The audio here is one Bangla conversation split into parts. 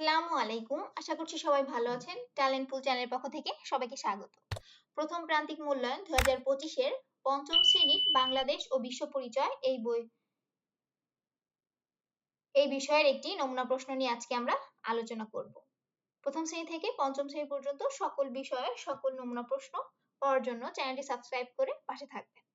আসসালামু আলাইকুম। আশা করছি সবাই ভালো আছেন। ট্যালেন্ট পুল চ্যানেলের পক্ষ থেকে সবাইকে স্বাগত। প্রথম প্রান্তিক মূল্যায়ন দুই হাজার পঁচিশের পঞ্চম শ্রেণির বাংলাদেশ ও বিশ্ব পরিচয় এই বই এই বিষয়ের একটি নমুনা প্রশ্ন নিয়ে আজকে আমরা আলোচনা করব। প্রথম শ্রেণি থেকে পঞ্চম শ্রেণি পর্যন্ত সকল বিষয়ের সকল নমুনা প্রশ্ন পাওয়ার জন্য চ্যানেলটি সাবস্ক্রাইব করে পাশে থাকবেন।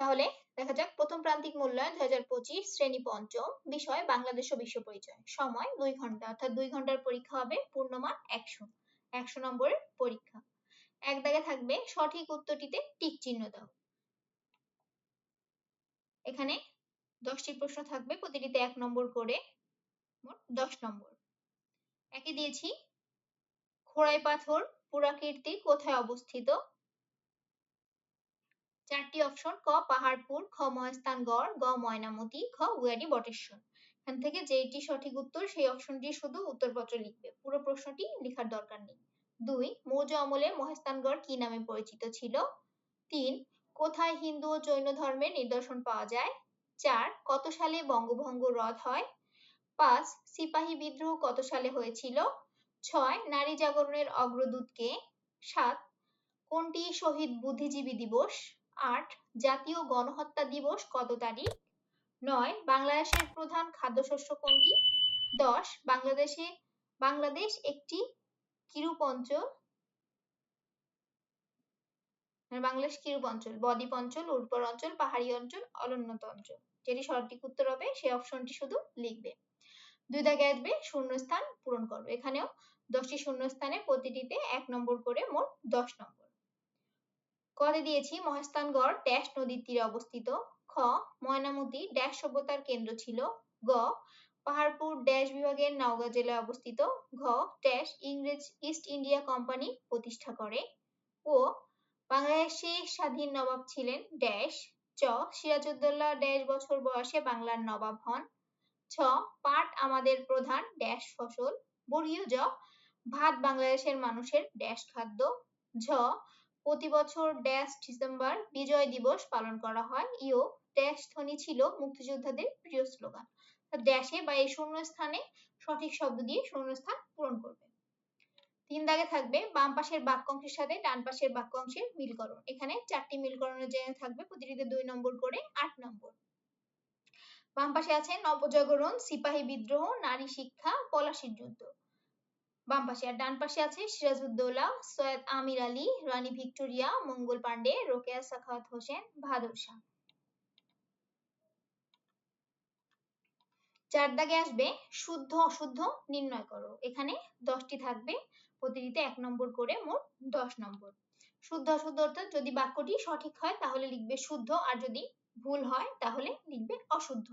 তাহলে দেখা যাক প্রথম প্রান্তিক মূল্যায়ন দুই হাজার পঁচিশ শ্রেণি পঞ্চম বিষয় বাংলাদেশ ও বিশ্ব পরিচয়। সময় দুই ঘণ্টা, অর্থাৎ দুই ঘণ্টার পরীক্ষা হবে পূর্ণমান একশো। একশো নম্বরের পরীক্ষা। এক দাগে থাকবে সঠিক উত্তরটিতে টিক চিহ্ন দাও। এখানে দশটি প্রশ্ন থাকবে, প্রতিটিতে এক নম্বর করে দশ নম্বর। একে দিয়েছি, খোড়াই পাথর পুরাকীর্তি কোথায় অবস্থিত? চারটি অপশন, ক, পাহাড়পুর, খ মহেস্থানগড় গ, ময়নামতি, খ, উয়ারি, বটেশ্বর। এখান থেকে যেটি সঠিক উত্তর, সেই অপশনটি শুধু উত্তরপত্র লিখবে। পুরো প্রশ্নটি লেখার দরকার নেই। দুই, মৌর্য আমলে মহেস্থানগড় কি নামে পরিচিত ছিল? তিন, কোথায় হিন্দু ও জৈন ধর্মের নিদর্শন পাওয়া যায়? চার, কত সালে বঙ্গভঙ্গ রদ হয়? পাঁচ, সিপাহী বিদ্রোহ কত সালে হয়েছিল? ছয়, নারী জাগরণের অগ্রদূত কে? সাত, কোনটি শহীদ বুদ্ধিজীবী দিবস? আট, জাতীয় গণহত্যা দিবস কত তারিখ? নয়, বাংলাদেশের প্রধান খাদ্যশস্য কোনটি? দশ, বাংলাদেশে, বাংলাদেশ একটি কিরূপ অঞ্চল মানে বাংলাদেশ কিরূপ অঞ্চল বদ্বীপ অঞ্চল, উর্বর অঞ্চল, পাহাড়ি অঞ্চল অনুন্নত অঞ্চল। যেটি সঠিক উত্তর হবে সেই অপশনটি শুধু লিখবে। দুই দাগে আসবে, শূন্যস্থান পূরণ করবে। এখানেও দশটি শূন্যস্থানে প্রতিটিতে এক নম্বর করে মোট দশ নম্বর। কতে দিয়েছি মহেস্থানগড় ড্যাশ নদীর তীরে অবস্থিত। খ, ময়নামতি ড্যাশ সভ্যতার কেন্দ্র ছিল। গ, পাহাড়পুর ড্যাশ বিভাগের নওগাঁ জেলায় অবস্থিত। ঘ, ড্যাশ ইংরেজ ইস্ট ইন্ডিয়া কোম্পানি প্রতিষ্ঠা করে। ও, বাংলাদেশে স্বাধীন নবাব ছিলেন ড্যাশ। চ সিরাজউদ্দৌলা ড্যাশ বছর বয়সে বাংলার নবাব হন। ছ, পাট আমাদের প্রধান ড্যাশ ফসল। বর্গীয় জ, ভাত বাংলাদেশের মানুষের ড্যাশ খাদ্য। ঝ প্রতি বছর ড্যাশ ডিসেম্বর বিজয় দিবস পালন করা হয়। ইও ড্যাশ ধ্বনি ছিল মুক্তিযোদ্ধাদের প্রিয় স্লোগান। ড্যাশে বা এই শূন্য স্থানে সঠিক শব্দ দিয়ে শূন্যস্থান পূরণ করবে। তিন দাগে থাকবে বাম পাশের বাক্যাংশের সাথে ডান পাশের বাক্যাংশের মিলকরণ। এখানে চারটি মিলকরণের জায়গা থাকবে, প্রতিটিতে দুই নম্বর করে আট নম্বর। বাম পাশে আছে নবজাগরণ, সিপাহী বিদ্রোহ, নারী শিক্ষা, পলাশির যুদ্ধ। বাম পাশে আর ডান পাশে আছে সিরাজউদ্দৌলা, সৈয়দ আমির আলী, রানী ভিক্টোরিয়া, মঙ্গল পান্ডে রোকেয়া সাখাওয়াত হোসেন বাহাদুর শাহ। চার দাগে আসবে, শুদ্ধ অশুদ্ধ নির্ণয় করো। এখানে দশটি থাকবে, প্রতিটিতে এক নম্বর করে মোট দশ নম্বর। শুদ্ধ অশুদ্ধ অর্থাৎ যদি বাক্যটি সঠিক হয়, তাহলে লিখবে শুদ্ধ, আর যদি ভুল হয়, তাহলে লিখবে অশুদ্ধ।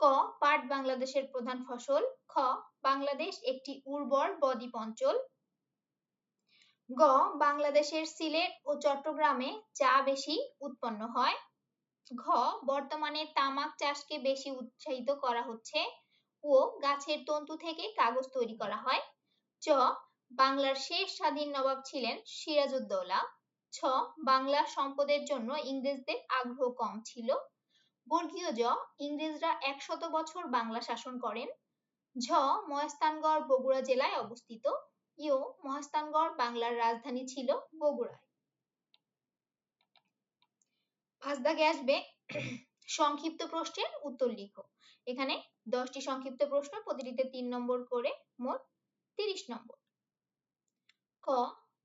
ক, পাট বাংলাদেশের প্রধান ফসল, খ, বাংলাদেশ একটি উর্বর বদ্বীপ অঞ্চল, গ, বাংলাদেশের সিলেট ও চট্টগ্রামে চা বেশি উৎপন্ন হয়, ঘ, বর্তমানে তামাক চাষকে বেশি উৎসাহিত করা হচ্ছে ও গাছের তন্তু থেকে কাগজ তৈরি করা হয়, চ, বাংলার শেষ স্বাধীন নবাব ছিলেন সিরাজউদ্দৌলা, ছ, বাংলা সম্পদের জন্য ইংরেজদের আগ্রহ কম ছিল জ, ইংরেজরা একশত বছর বাংলা শাসন করেন। ঝ, মহেস্থানগড় বগুড়া জেলায় অবস্থিত। ইও মহেস্থানগড় বাংলার রাজধানী ছিল বগুড়ায়। পাঁচ দাগে আসবে। সংক্ষিপ্ত প্রশ্নের উত্তর লিখো। এখানে দশটি সংক্ষিপ্ত প্রশ্ন, প্রতিটিতে তিন নম্বর করে মোট তিরিশ নম্বর। ক,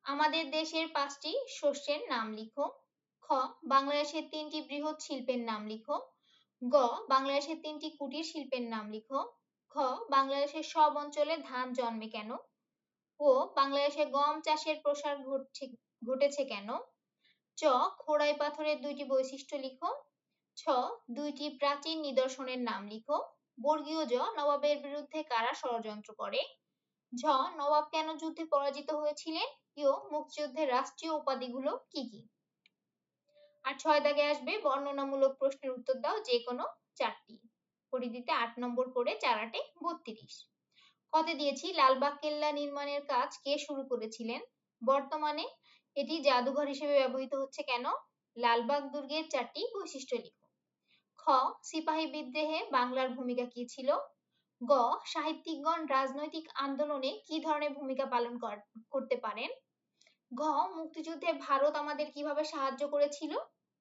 আমাদের দেশের পাঁচটি শস্যের নাম লিখো। খ, বাংলাদেশের তিনটি বৃহৎ শিল্পের নাম লিখো। গ, বাংলাদেশের তিনটি কুটির শিল্পের নাম লিখো। খ বাংলাদেশের সব অঞ্চলে ধান জন্মে কেন? ও, বাংলাদেশে গম চাষের প্রসার ঘটছে, ঘটেছে কেন? চ, খোড়াই পাথরের দুইটি বৈশিষ্ট্য লিখো। ছ, দুইটি প্রাচীন নিদর্শনের নাম লিখো। বর্গীয় জ, নবাবের বিরুদ্ধে কারা ষড়যন্ত্র করে? ঝ, নবাব কেন যুদ্ধে পরাজিত হয়েছিলেন? ইও মুক্তিযুদ্ধের রাষ্ট্রীয় উপাধিগুলো কি কি? আর ছয় দাগে আসবে বর্ণনামূলক প্রশ্নের উত্তর দাও যে কোনো চারটি। পরিধিতে আট নম্বর করে চার আটে বত্রিশ। কতে দিয়েছি? লালবাগ কেল্লা নির্মাণের কাজ কে শুরু করেছিলেন? বর্তমানে এটি জাদুঘর হিসেবে ব্যবহৃত হচ্ছে কেন? লালবাগ দুর্গের চারটি বৈশিষ্ট্য লিখো। খ, সিপাহী বিদ্রোহে বাংলার ভূমিকা কি ছিল? গ, সাহিত্যিকগণ রাজনৈতিক আন্দোলনে কি ধরনের ভূমিকা পালন করতে পারেন? ঘ মুক্তিযুদ্ধে ভারত আমাদের কীভাবে সাহায্য করেছিল?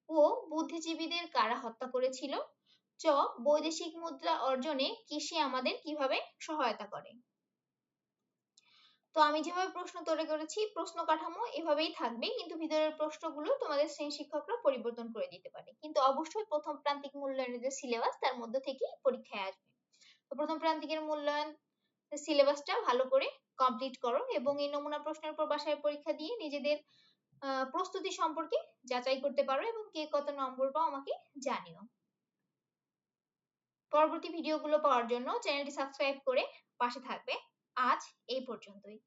ও বুদ্ধিজীবীদের কারা হত্যা করেছিল? চ বৈদেশিক মুদ্রা অর্জনে কৃষি আমাদের কীভাবে সহায়তা করে? তো আমি যেভাবে প্রশ্ন তৈরি করেছি, প্রশ্ন কাঠামো এভাবেই থাকবে, কিন্তু ভিতরের প্রশ্নগুলো তোমাদের শ্রেণি শিক্ষকরা পরিবর্তন করে দিতে পারে। কিন্তু অবশ্যই প্রথম প্রান্তিক মূল্যায়নের যে সিলেবাস তার মধ্যে থেকেই পরীক্ষায় আসবে। তো প্রথম প্রান্তিকের মূল্যায়ন সিলেবাসটা ভালো করে কমপ্লিট করো এবং এই নমুনা প্রশ্নের উপর বাসায় পরীক্ষা দিয়ে নিজেদের প্রস্তুতি সম্পর্কে যাচাই করতে পারো এবং কে কত নম্বর পাও আমাকে জানিও। পরবর্তী ভিডিওগুলো পাওয়ার জন্য চ্যানেলটি সাবস্ক্রাইব করে পাশে থাকবে। আজ এই পর্যন্তই।